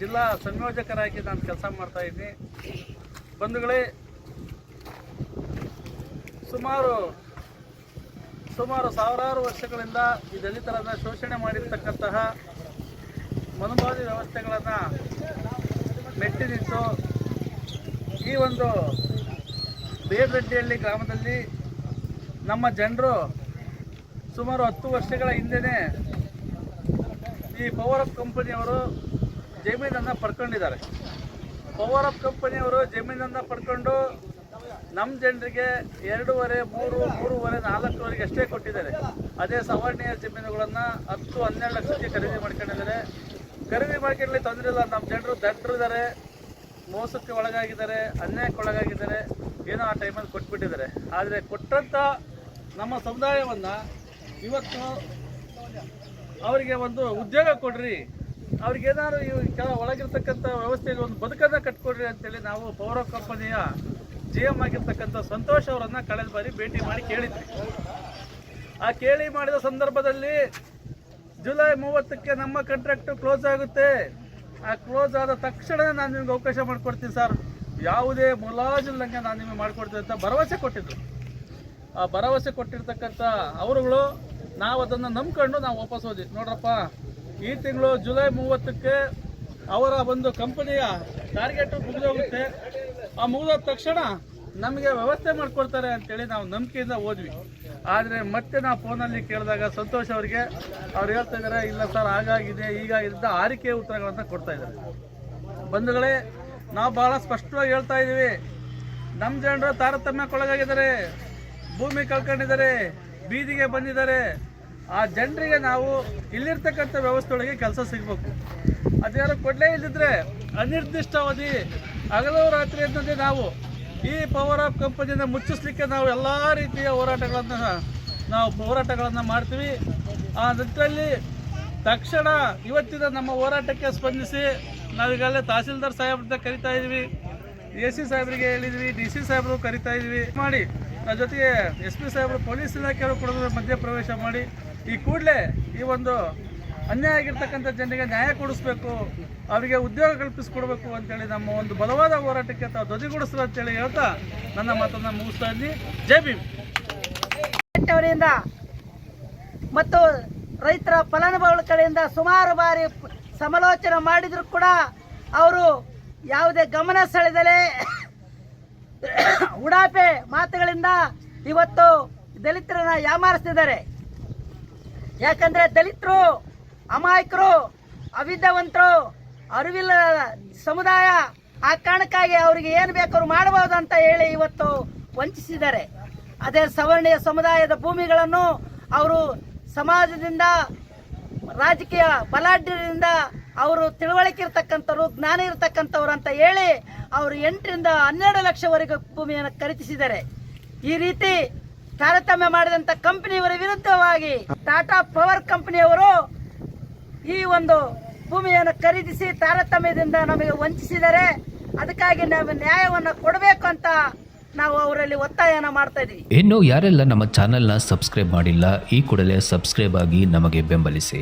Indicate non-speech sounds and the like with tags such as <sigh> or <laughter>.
ಜಿಲ್ಲಾ ಸಂಯೋಜಕರಾಗಿ ನಾನು ಕೆಲಸ ಮಾಡ್ತಾ ಇದ್ದೀನಿ ಬಂಧುಗಳೇ, ಸುಮಾರು ಸುಮಾರು ಸಾವಿರಾರು ವರ್ಷಗಳಿಂದ ಈ ದಲಿತರನ್ನು ಶೋಷಣೆ ಮಾಡಿರ್ತಕ್ಕಂತಹ ಮನುಭಾವಿ ವ್ಯವಸ್ಥೆಗಳನ್ನು ಮೆಟ್ಟಿ ನಿಂತು ಈ ಒಂದು ಬೇರ್ರೆಡ್ಡಿಹಳ್ಳಿ ಗ್ರಾಮದಲ್ಲಿ ನಮ್ಮ ಜನರು ಸುಮಾರು ಹತ್ತು ವರ್ಷಗಳ ಹಿಂದೆಯೇ ಈ ಪವರ್ ಅಪ್ ಕಂಪನಿಯವರು ಜಮೀನನ್ನು ಪಡ್ಕೊಂಡಿದ್ದಾರೆ. ಪವರ್ ಅಪ್ ಕಂಪನಿಯವರು ಜಮೀನನ್ನು ಪಡ್ಕೊಂಡು ನಮ್ಮ ಜನರಿಗೆ ಎರಡೂವರೆ, ಮೂರು, ಮೂರುವರೆ, ನಾಲ್ಕುವರೆಗೆ ಅಷ್ಟೇ ಕೊಟ್ಟಿದ್ದಾರೆ. ಅದೇ ಸವರ್ಣೀಯ ಜಮೀನುಗಳನ್ನು ಹತ್ತು, ಹನ್ನೆರಡು ಲಕ್ಷಕ್ಕೆ ಖರೀದಿ ಮಾಡ್ಕೊಂಡಿದ್ದಾರೆ. ಖರೀದಿ ಮಾಡ್ಕೊಳ್ಳಿ ತೊಂದರೆ ಇಲ್ಲ. ನಮ್ಮ ಜನರು ದಡ್ರಿದ್ದಾರೆ. ಮೋಸಕ್ಕೆ ಒಳಗಾಗಿದ್ದಾರೆ. ಅನ್ಯಾಯಕ್ಕೆ ಒಳಗಾಗಿದ್ದಾರೆ. ಏನೋ ಆ ಟೈಮಲ್ಲಿ ಕೊಟ್ಬಿಟ್ಟಿದ್ದಾರೆ. ಆದರೆ ಕೊಟ್ಟಂಥ ನಮ್ಮ ಸಮುದಾಯವನ್ನು ಇವತ್ತು ಅವರಿಗೆ ಒಂದು ಉದ್ಯೋಗ ಕೊಡ್ರಿ. ಅವ್ರಿಗೆ ಏನಾದ್ರು ಈ ಕೆಲ ಒಳಗಿರ್ತಕ್ಕಂಥ ವ್ಯವಸ್ಥೆಗೆ ಒಂದು ಬದುಕನ್ನ ಕಟ್ಕೊಡ್ರಿ ಅಂತೇಳಿ ನಾವು ಪೌರ ಕಂಪನಿಯ ಜಿ ಎಂ ಆಗಿರ್ತಕ್ಕಂಥ ಸಂತೋಷ್ ಅವರನ್ನ ಕಳೆದ ಬಾರಿ ಭೇಟಿ ಮಾಡಿ ಕೇಳಿದ್ವಿ. ಆ ಕೇಳಿ ಮಾಡಿದ ಸಂದರ್ಭದಲ್ಲಿ ಜುಲೈ ಮೂವತ್ತಕ್ಕೆ ನಮ್ಮ ಕಾಂಟ್ರಾಕ್ಟ್ ಕ್ಲೋಸ್ ಆಗುತ್ತೆ. ಆ ಕ್ಲೋಸ್ ಆದ ತಕ್ಷಣ ನಾನು ನಿಮ್ಗೆ ಅವಕಾಶ ಮಾಡಿಕೊಡ್ತೀನಿ ಸರ್. ಯಾವುದೇ ಮುಲಾಜಿಲ್ಲಂಗೆ ನಾನು ನಿಮಗೆ ಮಾಡಿಕೊಡ್ತೀನಿ ಅಂತ ಭರವಸೆ ಕೊಟ್ಟಿದ್ರು. ಆ ಭರವಸೆ ಕೊಟ್ಟಿರ್ತಕ್ಕಂಥ ಅವರುಗಳು ನಾವು ಅದನ್ನು ನಂಬ್ಕೊಂಡು ನಾವು ವಾಪಸ್ ಹೋದ್ವಿ. ನೋಡ್ರಪ್ಪ ಈ ತಿಂಗಳು ಜುಲೈ ಮೂವತ್ತಕ್ಕೆ ಅವರ ಒಂದು ಕಂಪನಿಯ ಟಾರ್ಗೆಟ್ ಮುಗಿದೋಗುತ್ತೆ. ಆ ಮುಗಿದ ತಕ್ಷಣ ನಮಗೆ ವ್ಯವಸ್ಥೆ ಮಾಡಿಕೊಡ್ತಾರೆ ಅಂತೇಳಿ ನಾವು ನಂಬಿಕೆಯಿಂದ ಹೋದ್ವಿ. ಆದರೆ ಮತ್ತೆ ನಾವು ಫೋನಲ್ಲಿ ಕೇಳಿದಾಗ ಸಂತೋಷ್ ಅವರಿಗೆ, ಅವ್ರು ಹೇಳ್ತಾ ಇದ್ದಾರೆ ಇಲ್ಲ ಸರ್, ಹಾಗಾಗಿದೆ, ಈಗ ಇದ್ದ ಆರಿಕೆ ಉತ್ತರಗಳನ್ನು ಕೊಡ್ತಾ ಇದ್ದಾರೆ. ಬಂಧುಗಳೇ, ನಾವು ಬಹಳ ಸ್ಪಷ್ಟವಾಗಿ ಹೇಳ್ತಾ ಇದ್ದೀವಿ ನಮ್ಮ ಜನರು ತಾರತಮ್ಯಕ್ಕೊಳಗಾಗಿದ್ದಾರೆ ಭೂಮಿ ಕಳ್ಕೊಂಡಿದ್ದಾರೆ. ಬೀದಿಗೆ ಬಂದಿದ್ದಾರೆ. ಆ ಜನರಿಗೆ ನಾವು ಇಲ್ಲಿರ್ತಕ್ಕಂಥ ವ್ಯವಸ್ಥೆ ಒಳಗೆ ಕೆಲಸ ಸಿಗಬೇಕು. ಅದ್ಯಾರು ಕೊಡಲೇ ಇಲ್ಲದಿದ್ರೆ ಅನಿರ್ದಿಷ್ಟ ಅವಧಿ ಹಗಲು ರಾತ್ರಿ ಅನ್ನೋದೇ ನಾವು ಈ ಪವರ್ ಆಫ್ ಕಂಪನಿಯಿಂದ ಮುಚ್ಚಿಸ್ಲಿಕ್ಕೆ ನಾವು ಎಲ್ಲ ರೀತಿಯ ಹೋರಾಟಗಳನ್ನು ನಾವು ಹೋರಾಟಗಳನ್ನು ಮಾಡ್ತೀವಿ. ಆ ನಿಟ್ಟಿನಲ್ಲಿ ತಕ್ಷಣ ಇವತ್ತಿನ ನಮ್ಮ ಹೋರಾಟಕ್ಕೆ ಸ್ಪಂದಿಸಿ ನಾವೀಗಲೇ ತಹಸೀಲ್ದಾರ್ ಸಾಹೇಬ್ರ ಕರಿತಾ ಇದ್ವಿ. ಎ ಸಿ ಸಾಹೇಬರಿಗೆ ಹೇಳಿದ್ವಿ, ಡಿ ಸಿ ಸಾಹೇಬರು ಕರಿತಾ ಇದ್ವಿ. ಮಾಡಿ ಅದ್ರ ಜೊತೆಗೆ ಎಸ್ ಪಿ ಸಾಹೇಬರು ಪೊಲೀಸ್ ಇಲಾಖೆಯವರು ಕೂಡ ಮಧ್ಯಪ್ರವೇಶ ಮಾಡಿ. ಈ ಕೂಡಲೇ ಈ ಒಂದು ಅನ್ಯಾಯ ಆಗಿರ್ತಕ್ಕಂಥ ಜನರಿಗೆ ನ್ಯಾಯ ಕೊಡಿಸ್ಬೇಕು, ಅವರಿಗೆ ಉದ್ಯೋಗ ಕಲ್ಪಿಸ್ಕೊಡ್ಬೇಕು ಅಂತೇಳಿ ನಮ್ಮ ಒಂದು ಬಲವಾದ ಹೋರಾಟಕ್ಕೆ ತಾವು ಧ್ವನಿಗೂಡಿಸ್ರು ಅಂತೇಳಿ ಹೇಳ್ತಾ ನನ್ನ ಮಾತನ್ನು ಮುಗಿಸ್ತಾ ಇದ್ದೀನಿ. ಜೈ ಭೀಮ್. ಅವರಿಂದ ಮತ್ತು ರೈತರ ಫಲಾನುಭವಿಗಳ ಕಡೆಯಿಂದ ಸುಮಾರು ಬಾರಿ ಸಮಾಲೋಚನೆ ಮಾಡಿದರೂ ಕೂಡ ಅವರು ಯಾವುದೇ ಗಮನ ಸೆಳೆದಲೇ <coughs> ಉಡಾಪೆ ಮಾತುಗಳಿಂದ ಇವತ್ತು ದಲಿತರನ್ನ ಯಾಮಾರಿಸ್ತಿದ್ದಾರೆ. ಯಾಕಂದ್ರೆ ದಲಿತರು, ಅಮಾಯಕರು, ಅವಿದ್ಯಾವಂತರು, ಅರಿವಿಲ್ಲ ಸಮುದಾಯ, ಆ ಕಾರಣಕ್ಕಾಗಿ ಅವರಿಗೆ ಏನು ಬೇಕಾದ್ರು ಮಾಡಬಹುದು ಅಂತ ಹೇಳಿ ಇವತ್ತು ವಂಚಿಸಿದ್ದಾರೆ. ಅದೇ ಸವರ್ಣೀಯ ಸಮುದಾಯದ ಭೂಮಿಗಳನ್ನು ಅವರು ಸಮಾಜದಿಂದ, ರಾಜಕೀಯ ಬಲಾಢ್ಯದಿಂದ ಅವರು ತಿಳುವಳಿಕೆ ಇರ್ತಕ್ಕಂಥವ್ರು, ಜ್ಞಾನ ಇರತಕ್ಕಂಥವ್ರು ಅಂತ ಹೇಳಿ ಅವರು ಎಂಟರಿಂದ ಹನ್ನೆರಡು ಲಕ್ಷವರೆಗೂ ಭೂಮಿಯನ್ನು ಖರೀದಿಸಿದ್ದಾರೆ. ಈ ರೀತಿ ತಾರತಮ್ಯ ಮಾಡಿದಂತ ಕಂಪನಿಯವರ ವಿರುದ್ಧವಾಗಿ ಟಾಟಾ ಪವರ್ ಕಂಪನಿಯವರು ಈ ಒಂದು ಭೂಮಿಯನ್ನು ಖರೀದಿಸಿ ತಾರತಮ್ಯದಿಂದ ನಮಗೆ ವಂಚಿಸಿದರೆ ಅದಕ್ಕಾಗಿ ನಾವು ನ್ಯಾಯವನ್ನು ಕೊಡಬೇಕು ಅಂತ ನಾವು ಅವರಲ್ಲಿ ಒತ್ತಾಯನ ಮಾಡ್ತಾ ಇದ್ದೀವಿ. ಇನ್ನು ಯಾರೆಲ್ಲ ನಮ್ಮ ಚಾನೆಲ್ನ ಸಬ್ಸ್ಕ್ರೈಬ್ ಮಾಡಿಲ್ಲ, ಈ ಕೂಡಲೇ ಸಬ್ಸ್ಕ್ರೈಬ್ ಆಗಿ ನಮಗೆ ಬೆಂಬಲಿಸಿ.